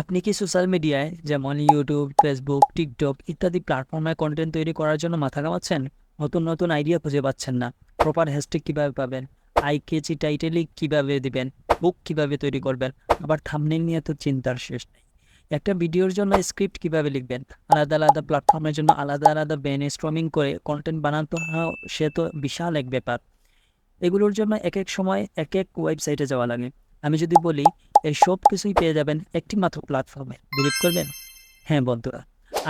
আপনি কি সোশ্যাল মিডিয়ায় যেমন ইউটিউব ফেসবুক টিকটক ইত্যাদি প্ল্যাটফর্মে কন্টেন্ট তৈরি করার জন্য মাথা ঘামাচ্ছেন? নতুন নতুন আইডিয়া খুঁজে পাচ্ছেন না। প্রপার হ্যাশট্যাগ কীভাবে পাবেন? আই কেচি টাইটেলই কীভাবে দিবেন? বুক কীভাবে তৈরি করবেন? আবার থামনেল নিয়ে তো চিন্তার শেষ নেই। একটা ভিডিওর জন্য স্ক্রিপ্ট কীভাবে লিখবেন? আলাদা আলাদা প্ল্যাটফর্মের জন্য আলাদা আলাদা ব্রেন স্ট্রমিং করে কন্টেন্ট বানাতে সে তো বিশাল এক ব্যাপার। এগুলোর জন্য এক এক সময় এক এক ওয়েবসাইটে যাওয়া লাগে। আমি যদি বলি এই সব কিছুই পেয়ে যাবেন একটি মাত্র প্ল্যাটফর্মে বিলিভ করবেন? হ্যাঁ বন্ধুরা,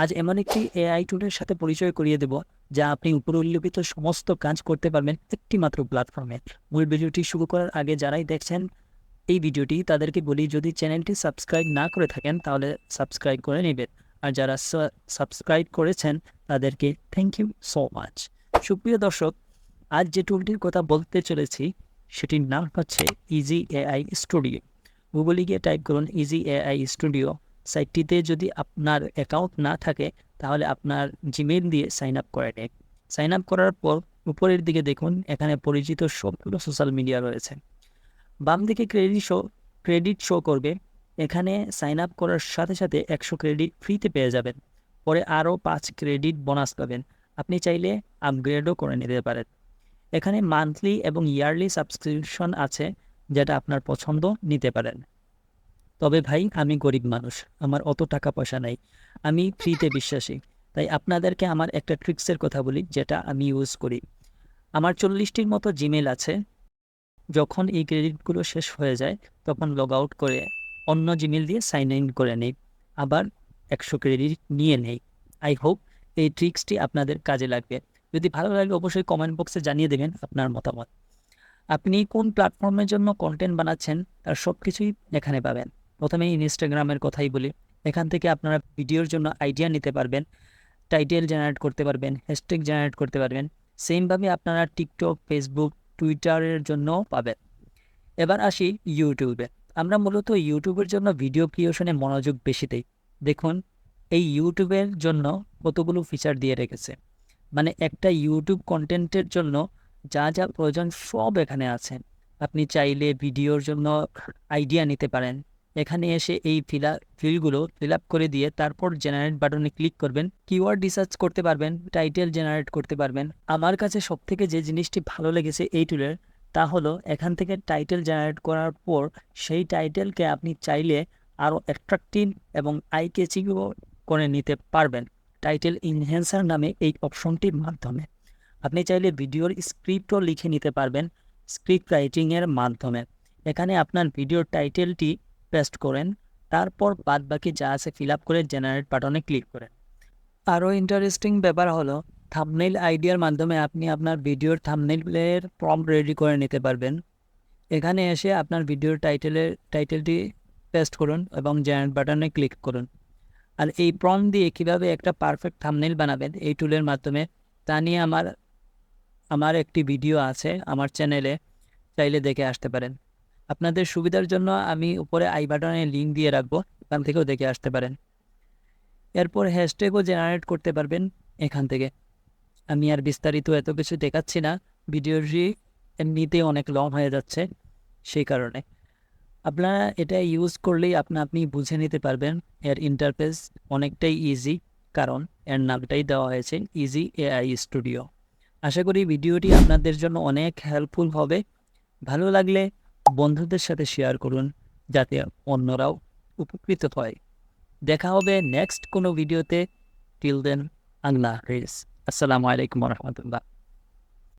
আজ এমন একটি এআই টুলের সাথে পরিচয় করিয়ে দেব, যা আপনি উপর উল্লেখিত সমস্ত কাজ করতে পারবেন একটি মাত্র প্ল্যাটফর্মে মূল ভিডিওটি শুরু করার আগে যারাই দেখছেন এই ভিডিওটি, তাদেরকে বলি, যদি চ্যানেলটি সাবস্ক্রাইব না করে থাকেন, তাহলে সাবস্ক্রাইব করে নেবেন। আর যারা সাবস্ক্রাইব করেছেন, তাদেরকে থ্যাংক ইউ সো মাচ সুপ্রিয় দর্শক, আজ যে টুলটির কথা বলতে চলেছি, সেটির নাম হচ্ছে ইজি এআই স্টুডিও গুগলে গিয়ে টাইপ করুন ইজি এআই স্টুডিও সাইটটিতে যদি আপনার অ্যাকাউন্ট না থাকে, তাহলে আপনার জিমেল দিয়ে সাইন আপ করে নেন। সাইন আপ করার পর উপরের দিকে দেখুন, এখানে পরিচিত সবগুলো সোশ্যাল মিডিয়া রয়েছে। বাম দিকে ক্রেডিট শো ক্রেডিট শো করবে। এখানে সাইন আপ করার সাথে সাথে একশো ক্রেডিট ফ্রিতে পেয়ে যাবেন। পরে আরও পাঁচ ক্রেডিট বোনাস পাবেন। আপনি চাইলে আপগ্রেডও করে নিতে পারেন। এখানে মান্থলি এবং ইয়ারলি সাবস্ক্রিপশন আছে। যেটা আপনার পছন্দ নিতে পারেন। তবে ভাই, আমি গরিব মানুষ, আমার অত টাকা পয়সা নাই, আমি ফ্রিতে বিশ্বাসী, তাই আপনাদেরকে আমার একটা ট্রিক্সের কথা বলি, যেটা আমি ইউজ করি। আমার চল্লিশটির মতো জিমেল আছে, যখন এই ক্রেডিটগুলো শেষ হয়ে যায়, তখন লগ আউট করে অন্য জিমেল দিয়ে সাইন ইন করে নেই, আবার একশো ক্রেডিট নিয়ে নেই। আই হোপ এই ট্রিক্সটি আপনাদের কাজে লাগবে। যদি ভালো লাগে, অবশ্যই কমেন্ট বক্সে জানিয়ে দেবেন আপনার মতামত। আপনি কোন প্ল্যাটফর্মের জন্য কন্টেন্ট বানাচ্ছেন, তার সব কিছুই এখানে পাবেন। প্রথমে ইনস্টাগ্রামের কথাই বলি। এখান থেকে আপনারা ভিডিওর জন্য আইডিয়া নিতে পারবেন টাইটেল জেনারেট করতে পারবেন হ্যাশট্যাগ জেনারেট করতে পারবেন। সেমভাবে আপনারা টিকটক ফেসবুক টুইটারের জন্য পাবেন। এবার আসি ইউটিউবে আমরা মূলত ইউটিউবের জন্য ভিডিও ক্রিয়েশনে মনোযোগ বেশি দেই। দেখুন, এই ইউটিউবের জন্য কতগুলো ফিচার দিয়ে রেখেছে। মানে একটা ইউটিউব কন্টেন্টের জন্য যা যা প্রয়োজন সব এখানে আছে। আপনি চাইলে ভিডিওর জন্য আইডিয়া নিতে পারেন। এখানে এসে এই ফিলা ফিলগুলো ফিল আপ করে দিয়ে তারপর জেনারেট বাটনে ক্লিক করবেন। কিওয়ার্ড রিসার্চ করতে পারবেন টাইটেল জেনারেট করতে পারবেন। আমার কাছে সবথেকে যে জিনিসটি ভালো লেগেছে এই টুলের তা হলো এখান থেকে টাইটেল জেনারেট করার পর সেই টাইটেলকে আপনি চাইলে আরও অ্যাট্রাকটিভ এবং আই কেচিংও করে নিতে পারবেন। টাইটেল ইনহ্যান্সার নামে এই অপশনটির মাধ্যমে। আপনি চাইলে ভিডিওর স্ক্রিপ্টও লিখে নিতে পারবেন স্ক্রিপ্ট রাইটিংয়ের মাধ্যমে। এখানে আপনার ভিডিওর টাইটেলটি পেস্ট করেন, তারপর বাদ বাকি যা আছে ফিল আপ করে জেনারেট বাটনে ক্লিক করেন। আরও ইন্টারেস্টিং ব্যাপার হলো থামনেল আইডিয়ার মাধ্যমে আপনি আপনার ভিডিওর থামনেলের প্রম্পট রেডি করে নিতে পারবেন। এখানে এসে আপনার ভিডিওর টাইটেলের টাইটেলটি পেস্ট করুন এবং জেনারেট বাটনে ক্লিক করুন। আর এই প্রম দিয়ে কীভাবে একটা পারফেক্ট থামনেল বানাবেন, এই টুলের মাধ্যমে, তা নিয়ে আমার আমার একটি ভিডিও আছে আমার চ্যানেলে, চাইলে দেখে আসতে পারেন। আপনাদের সুবিধার জন্য আমি উপরে আই বাটনে লিঙ্ক দিয়ে রাখব, এখান থেকেও দেখে আসতে পারেন। এরপর হ্যাশট্যাগও জেনারেট করতে পারবেন এখান থেকে। আমি আর বিস্তারিত এত কিছু দেখাচ্ছি না, ভিডিওটি এমনিতেই অনেক লং হয়ে যাচ্ছে সেই কারণে। আপনারা এটা ইউজ করলেই আপনা আপনি বুঝে নিতে পারবেন, এর ইন্টারফেস অনেকটাই ইজি কারণ এর নামটাই দেওয়া হয়েছে ইজি এআই স্টুডিও আশা করি ভিডিওটি আপনাদের জন্য অনেক হেল্পফুল হবে। ভালো লাগলে বন্ধুদের সাথে শেয়ার করুন, যাতে অন্যরাও উপকৃত হয়। দেখা হবে নেক্সট কোনো ভিডিওতে টিল দেন আল্লাহ হাফিজ। আসসালামু আলাইকুম রহমতুল্লাহ।